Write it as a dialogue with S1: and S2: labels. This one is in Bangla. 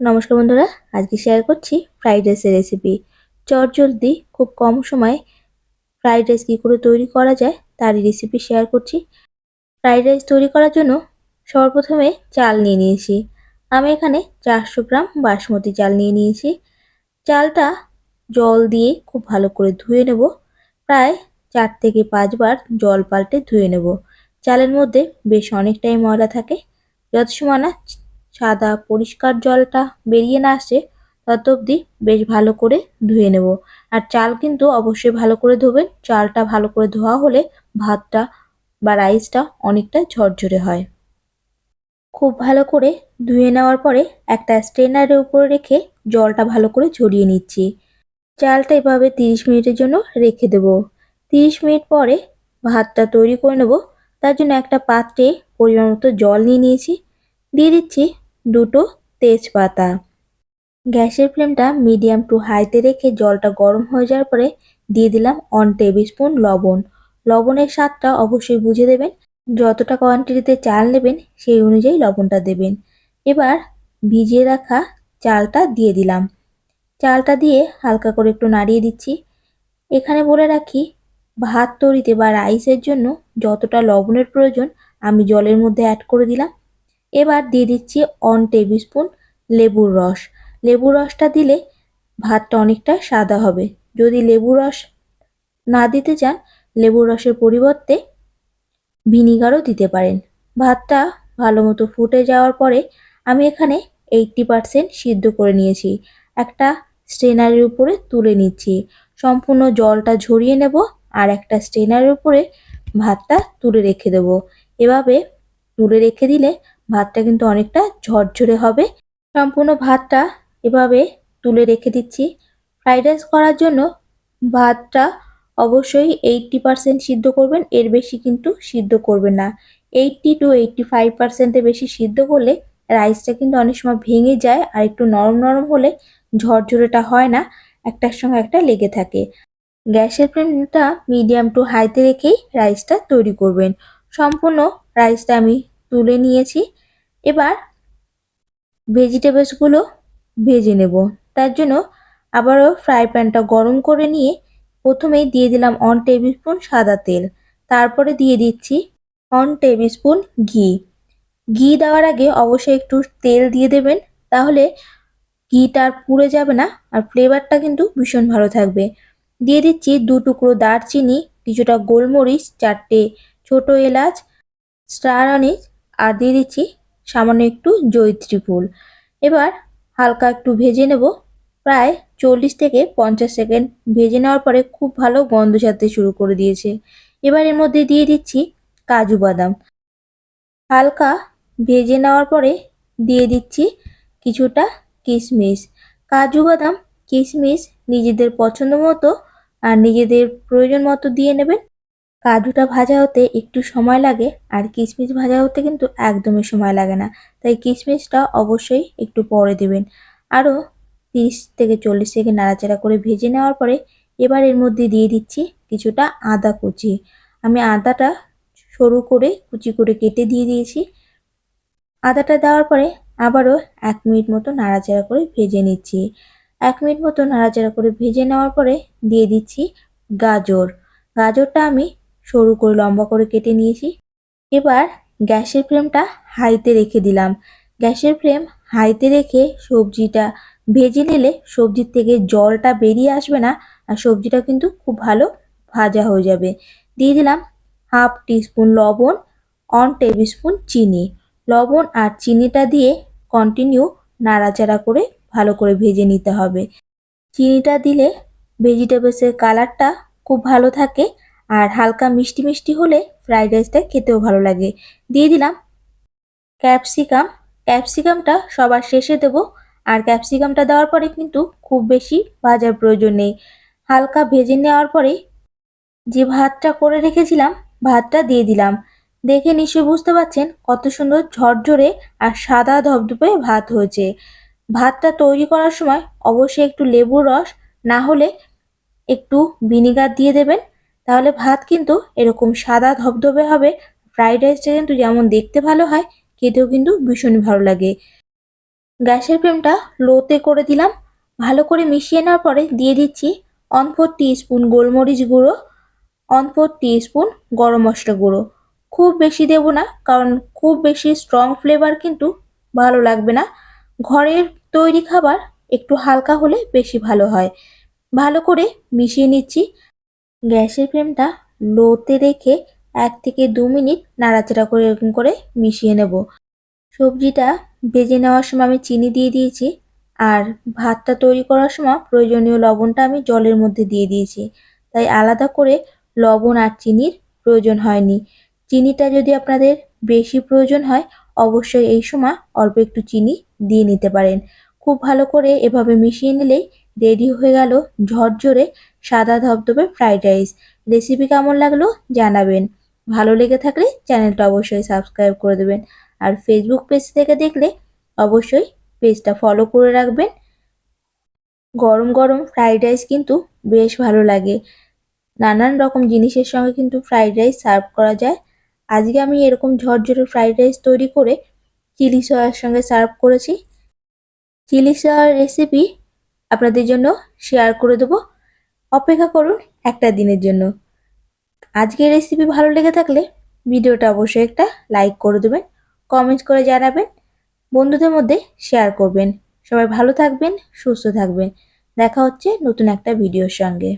S1: নমস্কার বন্ধুরা, আজকে শেয়ার করছি ফ্রাইড রাইসের রেসিপি চটজলদি খুব কম সময়ে ফ্রাইড রাইস কী করে তৈরি করা যায়, তারই রেসিপি শেয়ার করছি। ফ্রাইড রাইস তৈরি করার জন্য সর্বপ্রথমে চাল নিয়ে নিয়েছি। আমি এখানে চারশো গ্রাম বাসমতি চাল নিয়ে নিয়েছি। চালটা জল দিয়ে খুব ভালো করে ধুয়ে নেব। প্রায় চার থেকে পাঁচবার জল পাল্টে ধুয়ে নেব। চালের মধ্যে বেশ অনেকটাই ময়লা থাকে। যত সময় না সাদা পরিষ্কার জলটা বেরিয়ে না আসছে তত অবধি বেশ ভালো করে ধুয়ে নেব। আর চাল কিন্তু অবশ্যই ভালো করে ধোবেন। চালটা ভালো করে ধোয়া হলে ভাতটা বা রাইসটা অনেকটা ঝরঝরে হয়। খুব ভালো করে ধুয়ে নেওয়ার পরে একটা স্ট্রেনারের উপরে রেখে জলটা ভালো করে ঝরিয়ে নিচ্ছি। চালটা এভাবে তিরিশ মিনিটের জন্য রেখে দেবো। তিরিশ মিনিট পরে ভাতটা তৈরি করে নেব। তার জন্য একটা পাত্রে পরিমাণ মতো জল নিয়ে নিয়েছি। দিয়ে দিচ্ছি দুটো তেজপাতা। গ্যাসের ফ্লেমটা মিডিয়াম টু হাইতে রেখে জলটা গরম হয়ে যাওয়ার পরে দিয়ে দিলাম ওয়ান টেবিল স্পুন লবণ। লবণের স্বাদটা অবশ্যই বুঝে দেবেন। যতটা কোয়ান্টিটিতে চাল নেবেন, সেই অনুযায়ী লবণটা দেবেন। এবার ভিজিয়ে রাখা চালটা দিয়ে দিলাম। চালটা দিয়ে হালকা করে একটু নাড়িয়ে দিচ্ছি। এখানে বলে রাখি, ভাত তৈরিতে বা রাইসের জন্য যতটা লবণের প্রয়োজন, আমি জলের মধ্যে অ্যাড করে দিলাম। এবার দিয়ে দিচ্ছি অন টেবিল স্পুন লেবুর রস। লেবুর রসটা দিলে ভাতটা অনেকটা সাদা হবে। যদি লেবুর রস না দিতে চান, লেবুর রসের পরিবর্তে ভিনিগারও দিতে পারেন। ভাতটা ভালো মতো ফুটে যাওয়ার পরে আমি এখানে এইটটি পারসেন্ট সিদ্ধ করে নিয়েছি। একটা স্ট্রেনারের উপরে তুলে নিচ্ছি। সম্পূর্ণ জলটা ঝরিয়ে নেব আর একটা স্ট্রেনারের উপরে ভাতটা তুলে রেখে দেব। এভাবে তুলে রেখে দিলে ভাতটা কিন্তু অনেকটা ঝরঝরে হবে। সম্পূর্ণ ভাতটা এভাবে তুলে রেখে দিচ্ছি। ফ্রাইড রাইস করার জন্য ভাতটা অবশ্যই এইটটি পারসেন্ট সিদ্ধ করবেন, এর বেশি কিন্তু সিদ্ধ করবেন না। এইটটি টু এইটটি ফাইভ পার্সেন্টের বেশি সিদ্ধ করলে রাইসটা কিন্তু অনেক সময় ভেঙে যায় আর একটু নরম নরম হলে ঝরঝরেটা হয় না, একটার সঙ্গে একটা লেগে থাকে। গ্যাসের ফ্লেমটা মিডিয়াম টু হাইতে রেখেই রাইসটা তৈরি করবেন। সম্পূর্ণ রাইসটা আমি তুলে নিয়েছি। এবার ভেজিটেবলসগুলো ভেজে নেব। তার জন্য আবারও ফ্রাই প্যানটা গরম করে নিয়ে প্রথমেই দিয়ে দিলাম অন টেবিল স্পুন সাদা তেল। তারপরে দিয়ে দিচ্ছি অন টেবিল স্পুন ঘি। ঘি দেওয়ার আগে অবশ্যই একটু তেল দিয়ে দেবেন, তাহলে ঘিটা আর পুড়ে যাবে না আর ফ্লেভারটা কিন্তু ভীষণ ভালো থাকবে। দিয়ে দিচ্ছি দু টুকরো দারচিনি, কিছুটা গোলমরিচ, চারটে ছোট এলাচ স্টার আনিস আর দিয়ে দিচ্ছি সামান্য একটু জৈত্রী ফুল। এবার হালকা একটু ভেজে নেব। প্রায় চল্লিশ থেকে পঞ্চাশ সেকেন্ড ভেজে নেওয়ার পরে খুব ভালো গন্ধ ছাড়তে শুরু করে দিয়েছে। এবার এর মধ্যে দিয়ে দিচ্ছি কাজু বাদাম। হালকা ভেজে নেওয়ার পরে দিয়ে দিচ্ছি কিছুটা কিশমিশ। কাজু বাদাম, কিশমিশ নিজেদের পছন্দ মতো আর নিজেদের প্রয়োজন মতো দিয়ে নেবেন। কাজুটা ভাজা হতে একটু সময় লাগে আর কিশমিশ ভাজা হতে কিন্তু একদমই সময় লাগে না। তাই কিশমিশটা অবশ্যই একটু পরে দেবেন। আরও তিরিশ থেকে চল্লিশ সেকেন্ড নাড়াচাড়া করে ভেজে নেওয়ার পরে এবার এর মধ্যে দিয়ে দিচ্ছি কিছুটা আদা কুচি। আমি আদাটা সরু করে কুচি করে কেটে দিয়ে দিয়েছি। আদাটা দেওয়ার পরে আবারও এক মিনিট মতো নাড়াচাড়া করে ভেজে নিচ্ছি। এক মিনিট মতো নাড়াচাড়া করে ভেজে নেওয়ার পরে দিয়ে দিচ্ছি গাজর। গাজরটা আমি সরু করে লম্বা করে কেটে নিয়েছি। এবার গ্যাসের ফ্লেমটা হাইতে রেখে দিলাম। গ্যাসের ফ্লেম হাইতে রেখে সবজিটা ভেজে নিলে সবজির থেকে জলটা বেরিয়ে আসবে না আর সবজিটা কিন্তু খুব ভালো ভাজা হয়ে যাবে। দিয়ে দিলাম হাফ টিস্পুন লবণ অন টেবিল স্পুন চিনি। লবণ আর চিনিটা দিয়ে কন্টিনিউ নাড়াচাড়া করে ভালো করে ভেজে নিতে হবে। চিনিটা দিলে ভেজিটেবলসের কালারটা খুব ভালো থাকে আর হালকা মিষ্টি মিষ্টি হলে ফ্রাইড রাইসটা খেতেও ভালো লাগে। দিয়ে দিলাম ক্যাপসিকাম। ক্যাপসিকামটা সবার শেষে দেবো। আর ক্যাপসিকামটা দেওয়ার পরে কিন্তু খুব বেশি ভাজার প্রয়োজন নেই। হালকা ভেজে নেওয়ার পরে যে ভাতটা করে রেখেছিলাম, ভাতটা দিয়ে দিলাম। দেখে নিশ্চয়ই বুঝতে পারছেন কত সুন্দর ঝরঝরে আর সাদা ধবধবে ভাত হয়েছে। ভাতটা তৈরি করার সময় অবশ্যই একটু লেবুর রস, না হলে একটু ভিনিগার দিয়ে দেবেন। তাহলে ভাত কিন্তু এরকম সাদা ধবধবে হবে। ফ্রাইড রাইসটা কিন্তু যেমন দেখতে ভালো হয়, খেতেও কিন্তু ভীষণই ভালো লাগে। গ্যাসের ফ্লেমটা লোতে করে দিলাম। ভালো করে মিশিয়ে নেওয়ার পরে দিয়ে দিচ্ছি ওয়ান ফোর স্পুন গোলমরিচ গুঁড়ো ওয়ান ফোর স্পুন গরম মশলা গুঁড়ো। খুব বেশি দেব না, কারণ খুব বেশি স্ট্রং ফ্লেভার কিন্তু ভালো লাগবে না। ঘরের তৈরি খাবার একটু হালকা হলে বেশি ভালো হয়। ভালো করে মিশিয়ে নিচ্ছি। গ্যাসের ফ্লেমটা লোতে রেখে এক থেকে দু মিনিট নাড়াচাড়া করে এরকম করে মিশিয়ে নেব। সবজিটা ভেজে নেওয়ার সময় আমি চিনি দিয়ে দিয়েছি আর ভাতটা তৈরি করার সময় প্রয়োজনীয় লবণটা আমি জলের মধ্যে দিয়ে দিয়েছি। তাই আলাদা করে লবণ আর চিনির প্রয়োজন হয়নি। চিনিটা যদি আপনাদের বেশি প্রয়োজন হয়, অবশ্যই এই সময় অল্প একটু চিনি দিয়ে নিতে পারেন। খুব ভালো করে এভাবে মিশিয়ে নিলেই রেডি হয়ে গেল ঝরঝরে সাদা ধবধবে ফ্রাইড রাইস রেসিপি কেমন লাগল জানাবেন। ভালো লেগে থাকলে চ্যানেলটা অবশ্যই সাবস্ক্রাইব করে দেবেন। আর ফেসবুক পেজ থেকে দেখলে অবশ্যই পেজটা ফলো করে রাখবেন। গরম গরম ফ্রাইড রাইস কিন্তু বেশ ভালো লাগে। নানান রকম জিনিসের সঙ্গে কিন্তু ফ্রাইড রাইস সার্ভ করা যায়। আজকে আমি এরকম ঝরঝরে ফ্রাইড রাইস তৈরি করে চিলি সয়ার সঙ্গে সার্ভ করেছি। চিলি সয়ার রেসিপি আপনাদের জন্য শেয়ার করে দেবো। অপেক্ষা করুন একটা দিনের জন্য। আজকের রেসিপি ভালো লেগে থাকলে ভিডিওটা অবশ্যই একটা লাইক করে দেবেন কমেন্ট করে জানাবেন, বন্ধুদের মধ্যে শেয়ার করবেন। সবাই ভালো থাকবেন, সুস্থ থাকবেন। দেখা হচ্ছে নতুন একটা ভিডিওর সঙ্গে।